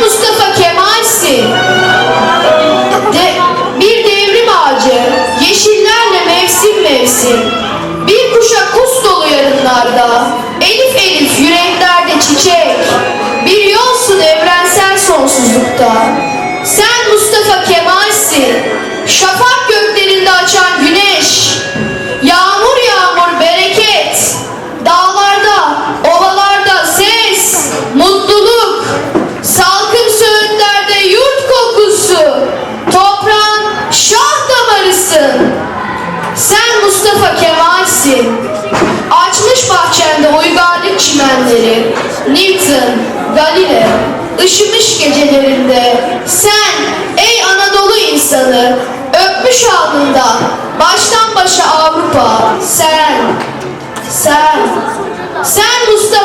Mustafa Kemal'sin. De, bir devrim ağacı, yeşillerle mevsim mevsim. Bir kuşa kus dolu yarınlarda, elif elif yüreklerde çiçek. Bir yolsun evrensel sonsuzlukta. Sen Mustafa Kemal'sin. Şafak göklerinde açan gün düşmenleri, Newton, Galileo, ışımış gecelerinde sen ey Anadolu insanı öpmüş alnında baştan başa Avrupa sen, sen, sen Mustafa